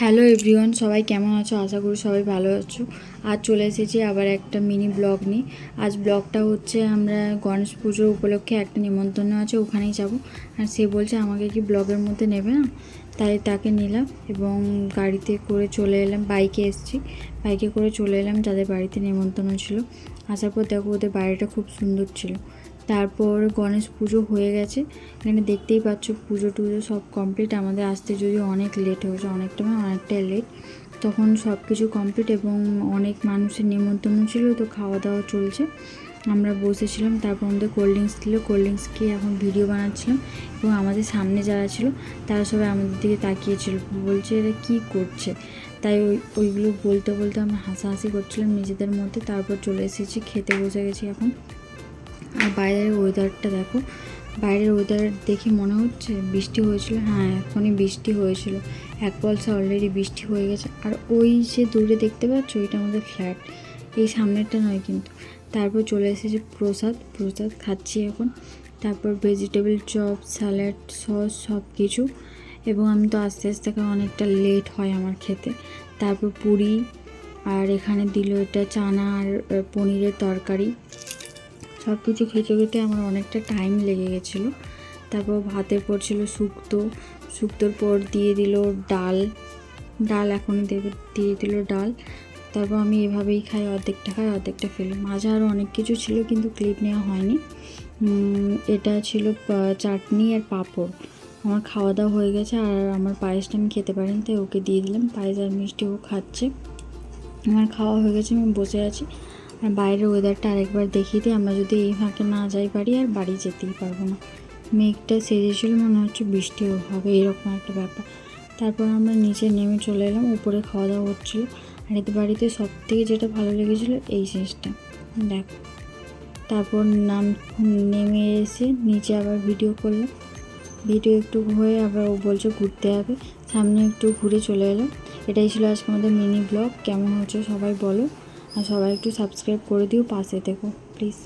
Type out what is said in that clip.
Hello everyone সবাই কেমন আছো? আশা করি সবাই ভালো আছো। আজ চলে এসেছি আবার একটা মিনি ব্লগ নিয়ে। আজ ব্লগটা হচ্ছে আমরা গণেশ পুজো উপলক্ষে একটা নিমন্ত্রণ আছে, ওখানেই যাব। আর সে বলছে আমাকে কি ব্লগের মধ্যে নেবে না? তাই তাকে নিলাম এবং গাড়িতে করে চলে এলাম বাইকে এসেছি। বাইকে করে চলে এলাম, যাদের বাড়িতে নিমন্ত্রণ ছিল। আসার পর দেখো ওদের বাড়িটা খুব সুন্দর ছিল। তারপর গণেশ পুজো হয়ে গেছে। এখানে দেখতেই পাচ্ছ পুজো টুজো সব কমপ্লিট আমাদের আসতে যদি অনেক লেট হয়েছে, অনেকটা মানে অনেকটাই লেট তখন সব কিছু কমপ্লিট এবং অনেক মানুষের নিমন্ত্রণ ছিল, তো খাওয়া দাওয়া চলছে। আমরা বসেছিলাম, তারপর আমাদের কোল্ড ড্রিঙ্কস দিল কোল্ড ড্রিঙ্কস খেয়ে এখন ভিডিও বানাচ্ছিলাম এবং আমাদের সামনে যারা ছিল, তারা সবাই আমাদের দিকে তাকিয়েছিল। বলছে, এরা কী করছে? তাই ওই, ওইগুলো বলতে বলতে আমরা হাসাহাসি করছিলাম নিজেদের মধ্যে। তারপর চলে এসেছি, খেতে বসে গেছি এখন। আর বাইরের ওয়েদারটা দেখো। বাইরের ওয়েদার দেখে মনে হচ্ছে বৃষ্টি হয়েছিল। হ্যাঁ এখনই বৃষ্টি হয়েছিল। এক পলসা অলরেডি বৃষ্টি হয়ে গেছে। আর ওই যে দূরে দেখতে পাচ্ছ, ওইটা আমাদের ফ্ল্যাট এই সামনেরটা নয় কিন্তু। তারপর চলে এসেছে প্রসাদ। প্রসাদ খাচ্ছি এখন। তারপর ভেজিটেবল চপ স্যালাড সস সব কিছু এবং আমি তো আস্তে আস্তে অনেকটা লেট হয় আমার খেতে। তারপর পুরি, আর এখানে দিল এটা চানা আর পনিরের তরকারি। সব কিছু খেতে খেতে আমার অনেকটা টাইম লেগে গেছিল। তারপর ভাতের পর ছিল শুক্তো। শুক্তোর পর দিয়ে দিল ডাল। ডাল এখন দেবে দিয়ে দিল ডাল। তারপর আমি এভাবেই খাই, অর্ধেকটা খাই, অর্ধেকটা ফেলি। মাঝে আরও অনেক কিছু ছিল কিন্তু ক্লিপ নেওয়া হয়নি। এটা ছিল চাটনি আর পাঁপড়। আমার খাওয়া দাওয়া হয়ে গেছে আর আমার পায়েসটা আমি খেতে পারিনি, তাই ওকে দিয়ে দিলাম। পায়েস আর মিষ্টি ও খাচ্ছে। আমার খাওয়া হয়ে গেছে, আমি বসে আছি। আর বাইরের ওয়েদারটা আরেকবার দেখিয়ে দিই। আমরা যদি এই ফাঁকে না যাই বাড়ি, আর বাড়ি যেতেই পারব না। মেঘটা সেজেছিল, মনে হচ্ছে বৃষ্টিও হবে, এরকম একটা ব্যাপার। তারপর আমরা নিচে নেমে চলে এলাম, উপরে খাওয়া দাওয়া হচ্ছিল। আর এতে বাড়িতে সব থেকে যেটা ভালো লেগেছিলো, এই জিনিসটা। দেখো। তারপর নাম, নেমে এসে নিচে আবার ভিডিও করলাম। ভিডিও একটু হয়ে আবার ও বলছে ঘুরতে হবে সামনে একটু ঘুরে চলে এলাম। এটাই ছিল আজকে আমাদের মিনি ব্লগ কেমন হচ্ছে সবাই বলো। আর সবাই একটু সাবস্ক্রাইব করে দিও পাশে থেকো প্লিজ